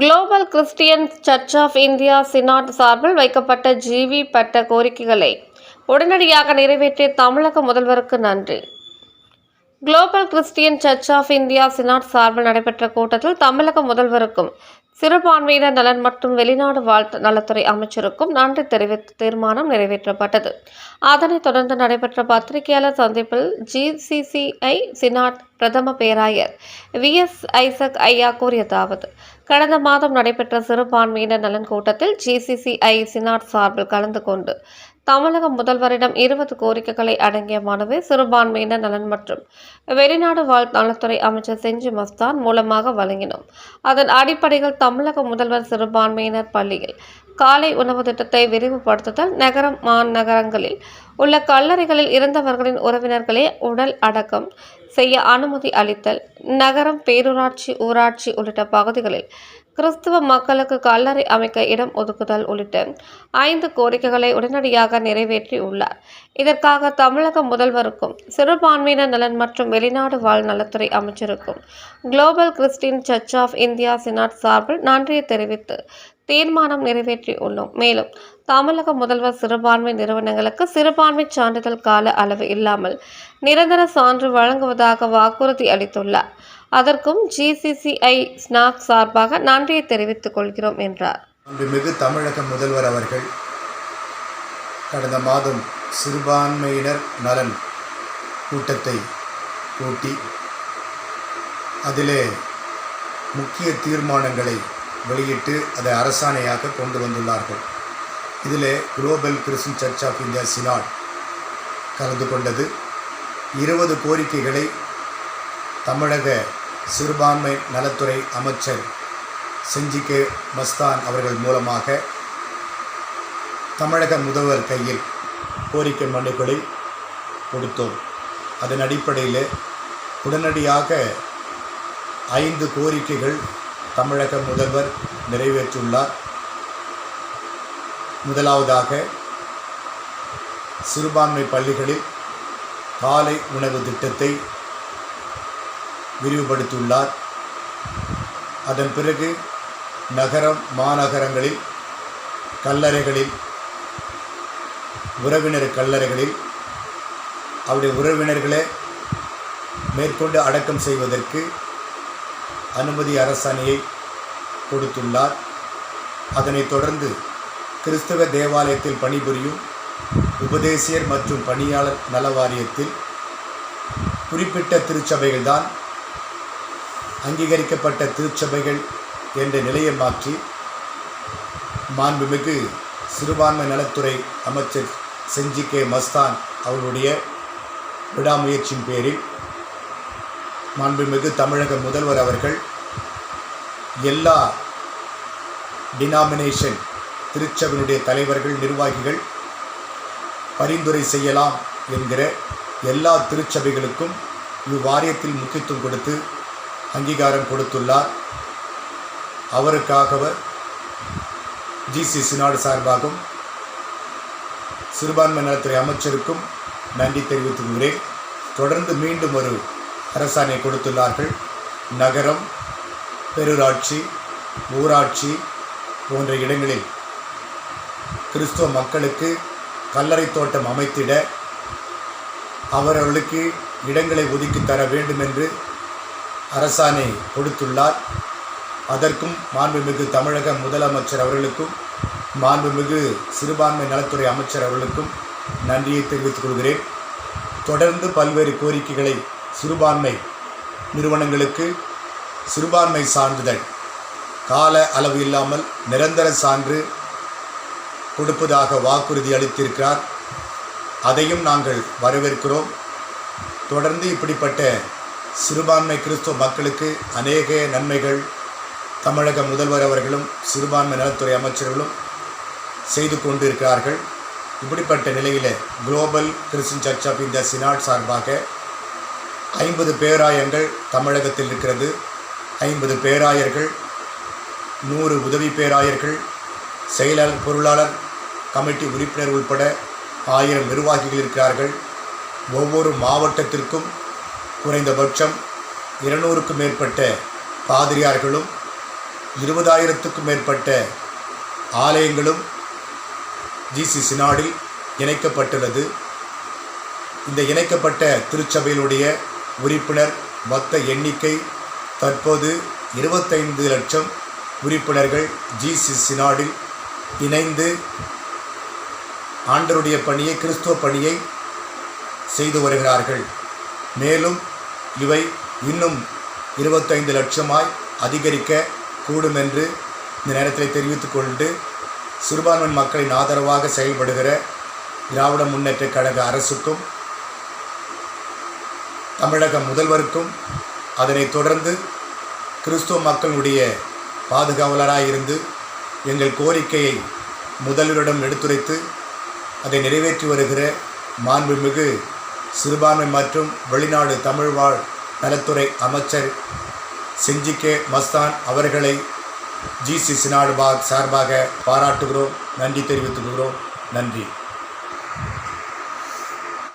Global Christian church of India synod சார்பில் வைக்கப்பட்ட GV பட்ட கோரிக்கைகளை உடனடியாக நிறைவேற்றிய தமிழக முதல்வருக்கு நன்றி. Global Christian church of India synod சார்பில் நடைபெற்ற கூட்டத்தில் தமிழக முதல்வருக்கும் சிறுபான்மையினர் நலன் மற்றும் வெளிநாடு வாழ் நலத்துறை அமைச்சருக்கும் நன்றி தெரிவித்து தீர்மானம் நிறைவேற்றப்பட்டது. அதனைத் தொடர்ந்து நடைபெற்ற பத்திரிகையாளர் சந்திப்பில் ஜிசிசிஐ சினாட் பிரதம பேராயர் வி எஸ் ஐசக் ஐயா கூறியதாவது கடந்த மாதம் நடைபெற்ற சிறுபான்மையினர் நலன் கூட்டத்தில் ஜிசிசிஐ சினாட் சார்பில் கலந்து கொண்டு தமிழக முதல்வரிடம் இருபது கோரிக்கைகளை அடங்கிய மனுவை சிறுபான்மையினர் நலன் மற்றும் வெளிநாடு வாழ் நலத்துறை அமைச்சர் செஞ்சி மஸ்தான் மூலமாக வழங்கினோம். அதன் அடிப்படையில் தமிழக முதல்வர் சிறுபான்மையினர் பள்ளியில் காலை உணவு திட்டத்தை விரிவுபடுத்துதல் நகரம் மாநகரங்களில் உள்ள கல்லறைகளில் இறந்தவர்களின் உறவினர்களே உடல் அடக்கம் செய்ய அனுமதி அளித்தல் நகரம் பேரூராட்சி ஊராட்சி உள்ளிட்ட பகுதிகளில் கிறிஸ்துவ மக்களுக்கு கல்லறை அமைக்க இடம் ஒதுக்குதல் உள்ளிட்ட ஐந்து கோரிக்கைகளை உடனடியாக நிறைவேற்றி உள்ளார் இதற்காக தமிழக முதல்வருக்கும் சிறுபான்மையினர் நலன் மற்றும் வெளிநாடு வாழ் நலத்துறை அமைச்சருக்கும் global Christian church of India synod சார்பில் நன்றியை தெரிவித்து தீர்மானம் நிறைவேற்றி உள்ளோம் மேலும் தமிழக முதல்வர் சிறுபான்மை நிறுவனங்களுக்கு சிறுபான்மை சான்றிதழ் கால அளவு இல்லாமல் நிரந்தர சான்று வழங்குவதாக வாக்குறுதி அளித்துள்ளார். அதற்கும் ஜிசிசிஐ ஸ்நாக் சார்பாக நன்றியை தெரிவித்துக் கொள்கிறோம் என்றார். மிகு தமிழக முதல்வர் அவர்கள் கடந்த மாதம் சிறுபான்மையினர் நலன் கூட்டத்தை கூட்டி அதிலே முக்கிய தீர்மானங்களை வெளியிட்டு அதை அரசாணையாக கொண்டு வந்துள்ளார்கள். இதிலே global Christian church of India synod கலந்து கொண்டது. இருபது கோரிக்கைகளை தமிழக சிறுபான்மை நலத்துறை அமைச்சர் செஞ்சி கே மஸ்தான் அவர்கள் மூலமாக தமிழக முதல்வர் கையில் கோரிக்கை மனுக்களை கொடுத்தோம். அதன் அடிப்படையில் உடனடியாக ஐந்து கோரிக்கைகள் தமிழக முதல்வர் நிறைவேற்றுள்ளார் முதலாவதாக சிறுபான்மை பள்ளிகளில் காலை உணவு திட்டத்தை விரிவுபடுத்தியுள்ளார். அதன் பிறகு நகரம் மாநகரங்களில் கல்லறைகளில் உறவினர் கல்லறைகளில் அவருடைய உறவினர்களை மேற்கொண்டு அடக்கம் செய்வதற்கு அனுமதி அரசாணையை கொடுத்துள்ளார். அதனைத் தொடர்ந்து கிறிஸ்தவ தேவாலயத்தில் பணிபுரியும் உபதேசியர் மற்றும் பணியாளர் நல வாரியத்தில் குறிப்பிட்ட திருச்சபைகள்தான் அங்கீகரிக்கப்பட்ட திருச்சபைகள் என்ற நிலையை மாற்றி மாண்புமிகு சிறுபான்மை நலத்துறை அமைச்சர் செஞ்சி கே மஸ்தான் அவருடைய விடாமுயற்சியின் பேரில் மாண்புமிகு தமிழக முதல்வர் அவர்கள் எல்லா டினாமினேஷன் திருச்சபையினுடைய தலைவர்கள் நிர்வாகிகள் பரிந்துரை செய்யலாம் என்கிற எல்லா திருச்சபைகளுக்கும் இவ்வாரியத்தில் முக்கியத்துவம் கொடுத்து அங்கீகாரம் கொடுத்துள்ளார். அவருக்காக ஜிசி சினாடு சார்பாகவும் சிறுபான்மை நலத்துறை அமைச்சருக்கும் நன்றி தெரிவித்துகிறேன் தொடர்ந்து மீண்டும் ஒரு அரசாணை கொடுத்துள்ளார்கள். நகரம் பெருராட்சி ஊராட்சி போன்ற இடங்களில் கிறிஸ்துவ மக்களுக்கு கல்லறை தோட்டம் அமைத்திட அவர்களுக்கு இடங்களை ஒதுக்கி தர வேண்டும் என்று அரசாணை கொடுத்துள்ளார். அதற்கும் மாண்புமிகு தமிழக முதலமைச்சர் அவர்களுக்கும் மாண்புமிகு சிறுபான்மை நலத்துறை அமைச்சர் அவர்களுக்கும் நன்றியை தெரிவித்துக் கொள்கிறேன். தொடர்ந்து பல்வேறு கோரிக்கைகளை சிறுபான்மை நிறுவனங்களுக்கு சிறுபான்மை சான்றிதழ் கால அளவு இல்லாமல் நிரந்தர சான்று கொடுப்பதாக வாக்குறுதி அளித்திருக்கிறார். அதையும் நாங்கள் வரவேற்கிறோம். தொடர்ந்து இப்படிப்பட்ட சிறுபான்மை கிறிஸ்துவ மக்களுக்கு அநேக நன்மைகள். தமிழக முதல்வர் அவர்களும் சிறுபான்மை நலத்துறை அமைச்சர்களும் செய்து கொண்டிருக்கிறார்கள். இப்படிப்பட்ட நிலையில் global Christian church of India synod சார்பாக ஐம்பது பேராயங்கள் தமிழகத்தில் இருக்கிறது. ஐம்பது பேராயர்கள் நூறு உதவி பேராயர்கள் செயலாளர் பொருளாளர் கமிட்டி உறுப்பினர் உட்பட ஆயிரம் நிர்வாகிகள் இருக்கிறார்கள். ஒவ்வொரு மாவட்டத்திற்கும் குறைந்தபட்சம் இருநூறுக்கும் மேற்பட்ட பாதிரியார்களும் இருபதாயிரத்துக்கும் மேற்பட்ட ஆலயங்களும் ஜிசி சினாடில் இணைக்கப்பட்டுள்ளது. இந்த இணைக்கப்பட்ட திருச்சபையினுடைய உறுப்பினர் மொத்த எண்ணிக்கை தற்போது இருபத்தைந்து லட்சம் உறுப்பினர்கள் ஜிசி சினாடில் இணைந்து ஆண்டருடைய பணியை கிறிஸ்துவ பணியை செய்து வருகிறார்கள். மேலும் இவை இன்னும் இருபத்தைந்து லட்சமாய் அதிகரிக்க கூடும் என்று இந்த நேரத்தில் தெரிவித்துக் கொண்டு சிறுபான்மை மக்களின் ஆதரவாக செயல்படுகிற திராவிட முன்னேற்ற கழக அரசுக்கும் தமிழக முதல்வருக்கும் அதனைத் தொடர்ந்து கிறிஸ்துவ மக்களுடைய பாதுகாவலராக இருந்து எங்கள் கோரிக்கையை முதல்வரிடம் எடுத்துரைத்து அதை நிறைவேற்றி வருகிற மாண்புமிகு சிறுபான்மை மற்றும் வெளிநாடு தமிழ் வாழ் நலத்துறை அமைச்சர் செஞ்சி கே மஸ்தான் அவர்களை ஜிசி சினாடு பாக் சார்பாக பாராட்டுகிறோம் நன்றி தெரிவித்துக்கிறோம் நன்றி.